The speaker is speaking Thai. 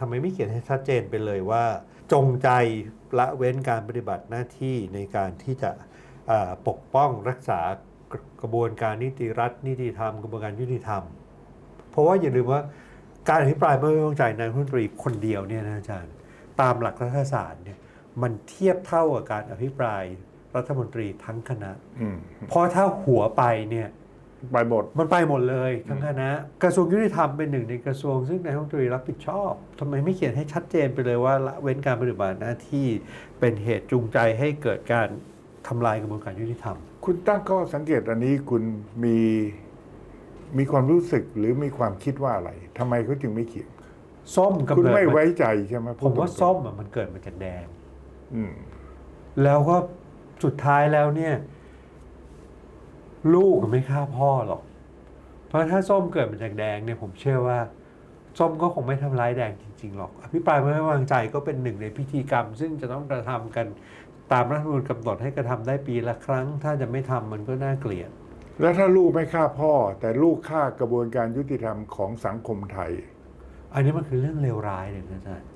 ทำไมไม่เขียนให้ชัดเจนไปเลยว่า จงใจละเว้นการปฏิบัติหน้าที่ในการที่จะเอ่อปกป้องรักษากระกระบวนการนิติรัฐ นิติธรรม กระบวนการยุติธรรม เพราะว่าอย่าลืมว่าการอภิปรายไม่ไว้วางใจนายกรัฐมนตรีคนเดียวเนี่ยนะอาจารย์ ตามหลักรัฐศาสตร์เนี่ยมันเทียบเท่ากับการอภิปรายรัฐมนตรีทั้งคณะอืมเพราะถ้าหัวไปเนี่ย ไปหมด มันไปหมดเลยทั้งคณะกระทรวงยุติธรรมเป็นหนึ่งในกระทรวงซึ่งนายกรัฐมนตรีรับผิดชอบทำไมไม่เขียนให้ชัดเจนไปเลยว่าละเว้นการปฏิบัติหน้าที่เป็นเหตุจูงใจให้เกิดการทำลายกระบวนการยุติธรรม คุณตั้งข้อสังเกตอันนี้คุณมีมีความรู้สึกหรือมีความคิดว่าอะไรทำไมเขาจึงไม่เขียนส้มกับคุณเนิดไม่มันไว้ใจใช่ไหมผมว่าพูดตรงๆส้มอะมันเกิดมาจากแดงอืมแล้วก็สุดท้ายแล้วเนี่ย ลูกไม่ฆ่าพ่อหรอก เพราะถ้าส้มเกิดมาจากแดงเนี่ยผมเชื่อว่า ส้มก็คงไม่ทำร้ายแดงจริงๆหรอก อภิปรายไม่ไว้วางใจก็เป็นหนึ่งในพิธีกรรม ซึ่งจะต้องกระทำกันตามรัฐธรรมนูญกำหนดให้กระทำได้ปีละครั้ง ถ้าจะไม่ทำมันก็น่าเกลียด แล้วถ้าลูกไม่ฆ่าพ่อ แต่ลูกฆ่ากระบวนการยุติธรรมของสังคมไทย อันนี้มันคือเรื่องเลวร้ายเลยนะอาจารย์